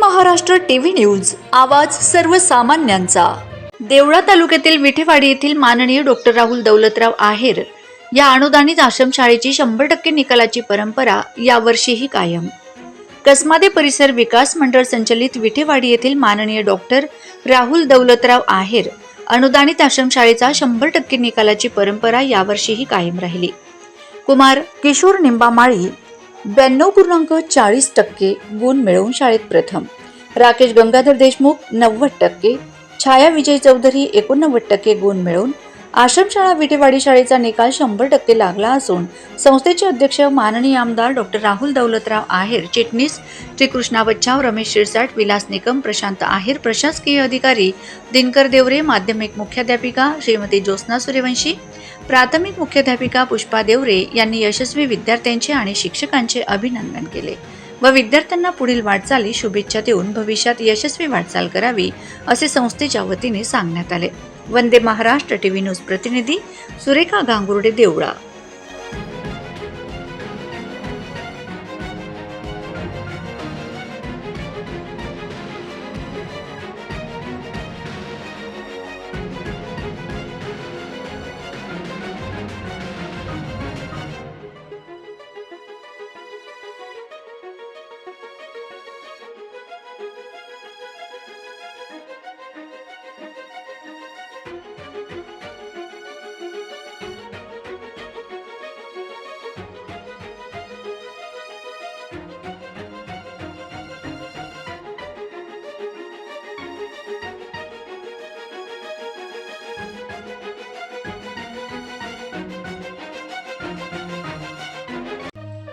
Maharashtra TV news आवाज सर्वसामान्यांचा. देवळा तालुक्यातील विठेवाडी येथील माननीय डॉक्टर राहुल दौलतराव आहेर या अनुदानित आश्रमशाळेची शंभर टक्के निकालाची परंपरा यावर्षीही कायम. कसमादे परिसर विकास मंडळ संचलित विठेवाडी येथील माननीय डॉक्टर राहुल दौलतराव आहेर अनुदानित आश्रमशाळेचा शंभर टक्के निकालाची परंपरा यावर्षीही कायम राहिली. कुमार किशोर निंबामाळी ब्याण्णव पूर्णांक चाळीस टक्के गुण मिळवून शाळेत प्रथम. राकेश गंगाधर देशमुख नव्वद टक्के. छाया विजय चौधरी एकोणनव्वद टक्के गुण मिळवून आश्रमशाळा विटेवाडी शाळेचा निकाल शंभर टक्के लागला असून संस्थेचे अध्यक्ष माननीय आमदार डॉक्टर राहुल दौलतराव आहेर चिटणीस श्रीकृष्णा बच्चाव रमेश शिरसाट विलास निकम प्रशांत आहेर प्रशासकीय अधिकारी दिनकर देवरे माध्यमिक मुख्याध्यापिका श्रीमती ज्योत्स्ना सूर्यवंशी प्राथमिक मुख्याध्यापिका पुष्पा देवरे यांनी यशस्वी विद्यार्थ्यांचे आणि शिक्षकांचे अभिनंदन केले. व विद्यार्थ्यांना पुढील वाटचाली शुभेच्छा देऊन भविष्यात यशस्वी वाटचाल करावी असे संस्थेच्या वतीने सांगण्यात आले. वंदे महाराष्ट्र टीव्ही न्यूज प्रतिनिधी सुरेखा गांगुर्डे देवळा.